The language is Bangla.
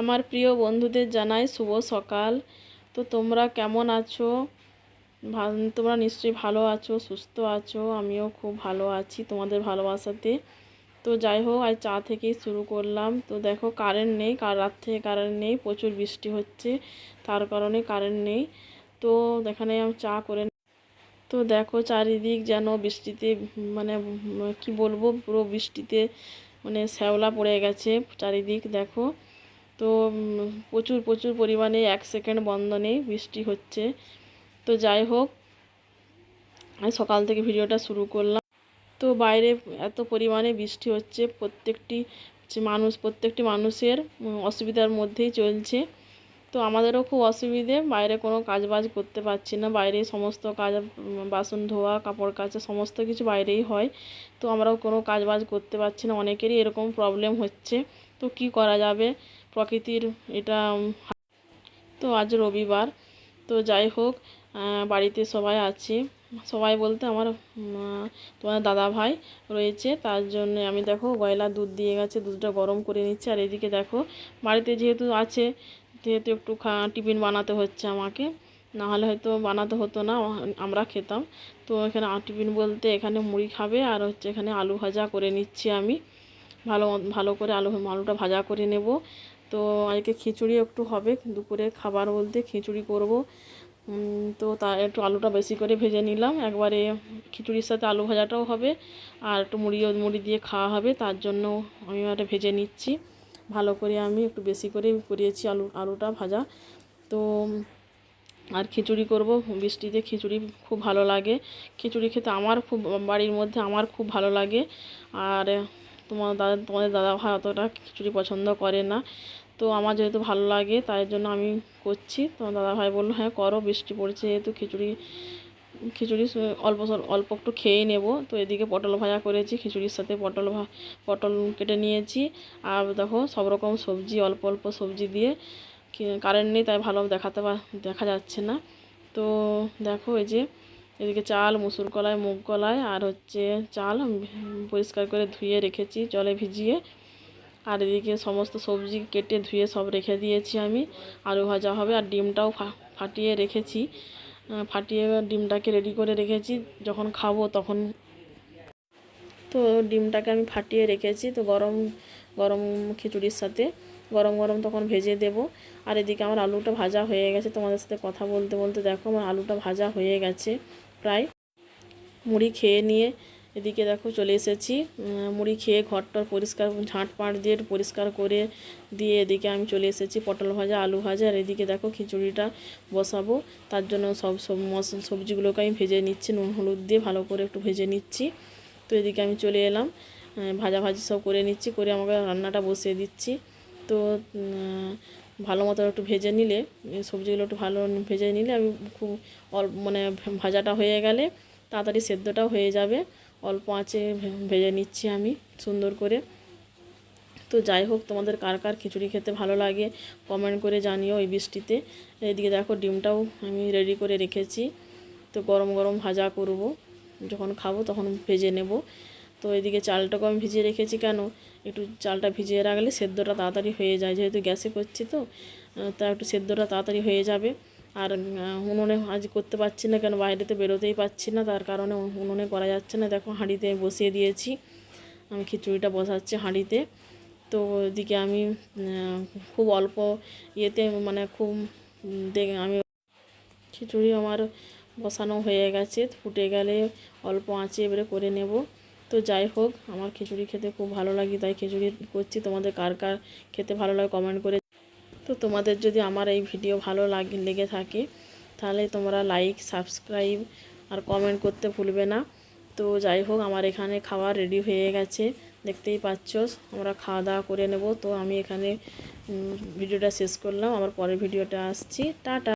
আমার প্রিয় বন্ধুদের জানাই শুভ সকাল। তো তোমরা কেমন আছো? তোমরা নিশ্চয়ই ভালো আছো, সুস্থ আছো, আমিও খুব ভালো আছি তোমাদের ভালোবাসাতে। তো যাই হোক, আজ চা থেকেই শুরু করলাম। তো দেখো কারেন্ট নেই, কার, রাত থেকে কারেন্ট নেই, প্রচুর বৃষ্টি হচ্ছে, তার কারণে কারেন্ট নেই। তো এখানে আমি চা করে তো দেখো চারিদিক যেন বৃষ্টিতে মানে কি বলব, পুরো বৃষ্টিতে মানে শ্যাওলা পড়ে গেছে চারিদিক, দেখো। তো প্রচুর প্রচুর পরিমাণে এক সেকেন্ড বন্ধ নেই বৃষ্টি হচ্ছে। তো যাই হোক সকাল থেকে ভিডিওটা শুরু করলাম। তো বাইরে এত পরিমাণে বৃষ্টি হচ্ছে, প্রত্যেকটি মানুষ, প্রত্যেকটি মানুষের অসুবিধার মধ্যেই চলছে। তো আমাদেরও খুব অসুবিধে, বাইরে কোনো কাজ বাজ করতে পারছি না। বাইরে সমস্ত কাজ বাসন ধোয়া, কাপড় কাচা, সমস্ত কিছু বাইরেই হয়। তো আমরাও কোনো কাজ বাজ করতে পারছি না, অনেকেরই এরকম প্রবলেম হচ্ছে। তো কি করা যাবে? প্রকৃতির এটা, তো আজ রবিবার। তো যাই হোক বাড়িতে সবাই আছে। সবাই বলতে আমার তোমার দাদা ভাই রয়েছে। তার জন্য আমি দেখো গয়লা দুধ দিয়ে গেছে, দুধটা গরম করে নিচ্ছে। আর এদিকে দেখো, বাড়িতে যেহেতু আছে, যেহেতু একটু খা, টিফিন বানাতে হচ্ছে আমাকে। না হলে হয়তো বানাতে হতো না, আমরা খেতাম। তো এখানে টিফিন বলতে এখানে মুড়ি খাবে, আর হচ্ছে এখানে আলু ভাজা করে নিচ্ছি আমি। ভালো ভালো করে আলু, আলুটা ভাজা করে নেব। তো আজকে খিচুড়ি একটু হবে, দুপুরে খাবার বলতে খিচুড়ি করব। তো তা একটু আলুটা বেশি করে ভেজে নিলাম। একবারে খিচুড়ির সাথে আলু ভাজাটাও হবে আর একটু মুড়িও মুড়ি দিয়ে খাওয়া হবে, তার জন্য আমি একটা ভেজে নিচ্ছি। ভালো করে আমি একটু বেশি করে করিয়েছি আলু, আলুটা ভাজা। তো, আর খিচুড়ি করব। বৃষ্টিতে খিচুড়ি খুব ভালো লাগে। খিচুড়ি খেতে আমার খুব, বাড়ির মধ্যে আমার খুব ভালো লাগে। আর তোমার দাদা তোমাদের দাদা ভাই অতটা খিচুড়ি পছন্দ করে না। তো আমার যেহেতু ভালো লাগে, তাই জন্য আমি করছি। তোমার দাদা ভাই বলল হ্যাঁ করো, বৃষ্টি পড়ছে যেহেতু, খিচুড়ি খিচুড়ি অল্প অল্প একটু খেয়ে নেব। তো এদিকে পটল ভাজা করেছি, খিচুড়ির সাথে পটল পটল কেটে নিয়েছি। আর দেখো, সব রকম সবজি, অল্প অল্প সবজি দিয়ে কারেন্ট নেই, তাই ভালো দেখাতে দেখা যাচ্ছে না। তো দেখো, এই যে এদিকে চাল, মুসুর কলাই, মুগ কলাই আর হচ্ছে চাল পরিষ্কার করে ধুয়ে রেখেছি, জলে ভিজিয়ে। আর এদিকে সমস্ত সবজি কেটে ধুয়ে সব রেখে দিয়েছি আমি। আলু ভাজা হবে আর ডিমটাও ফাটিয়ে রেখেছি। ফাটিয়ে ডিমটাকে রেডি করে রেখেছি। যখন খাব তখন তো ডিমটাকে আমি ফাটিয়ে রেখেছি তো গরম গরম খিচুড়ির সাথে। গরম গরম তখন ভেজে দেব। আর এদিকে আমার আলুটা ভাজা হয়ে গেছে। তোমাদের সাথে কথা বলতে বলতে দেখো আমার আলুটা ভাজা হয়ে গেছে প্রায়। মুড়ি খেয়ে নিয়ে এদিকে দেখো চলে এসেছি। মুড়ি খেয়ে ঘরটর পরিষ্কার ঝাঁট পাট দিয়ে পরিষ্কার করে দিয়ে এদিকে আমি চলে এসেছি পটল ভাজা, আলু ভাজা। আর এদিকে দেখো খিচুড়িটা বসাবো। তার জন্য সব সবজিগুলোকে আমি ভেজে নিচ্ছি। নুন, হলুদ দিয়ে ভালো করে একটু ভেজে নিচ্ছি। তো এদিকে আমি চলে এলাম। ভাজা ভাজি সব করে নিচ্ছি। করে আমাকে রান্নাটা বসিয়ে দিচ্ছি। তো ভালো মতো একটু ভেজে নিলে, সবজিগুলো একটু ভালো ভেজে নিলে আমি খুব অল্প মানে ভাজাটা হয়ে গেলে তাড়াতাড়ি সেদ্ধটাও হয়ে যাবে। অল্প আঁচে ভেজে নিচ্ছি আমি সুন্দর করে। তো যাই হোক, তোমাদের কার কার খিচুড়ি খেতে ভালো লাগে কমেন্ট করে জানিও এই বৃষ্টিতে। এদিকে দেখো ডিমটাও আমি রেডি করে রেখেছি। তো গরম গরম ভাজা করব। যখন খাব তখন ভেজে নেব। তো এদিকে চালটাকে আমি ভিজিয়ে রেখেছি কেন? একটু চালটা ভিজিয়ে রাখলে সেদ্ধটা তাড়াতাড়ি হয়ে যায়, যেহেতু গ্যাসে করছি তো তা একটু সেদ্ধটা তাড়াতাড়ি হয়ে যাবে। আর উনুনে আজ করতে পারছি না কেন? বাইরে তো বেরোতেই পারছি না, তার কারণে উনুনে করা যাচ্ছে না। দেখো হাঁড়িতে বসিয়ে দিয়েছি। আমি খিচুড়িটা বসাচ্ছি হাঁড়িতে। তো এদিকে আমি খুব অল্প ইয়েতে মানে খুব দেখ আমি খিচুড়ি আমার বসানো হয়ে গেছে। ফুটে গেলে অল্প আঁচে এবারে করে নেব। তো যাই হোক, আমার খিচুড়ি খেতে খুব ভালো লাগে, তাই খিচুড়ি করছি। তোমাদের কার কার খেতে ভালো লাগে কমেন্ট করে তো তোমাদের যদি আমার এই ভিডিও ভালো লাগে, লেগে থাকে, তাহলে তোমরা লাইক সাবস্ক্রাইব আর কমেন্ট করতে ভুলবে না। তো যাই হোক, আমার এখানে খাবার রেডি হয়ে গেছে, দেখতেই পাচ্ছ, আমরা খাওয়া দাওয়া করে নেব। তো আমি এখানে ভিডিওটা শেষ করলাম আমার পরের ভিডিওটা আসছি। টাটা!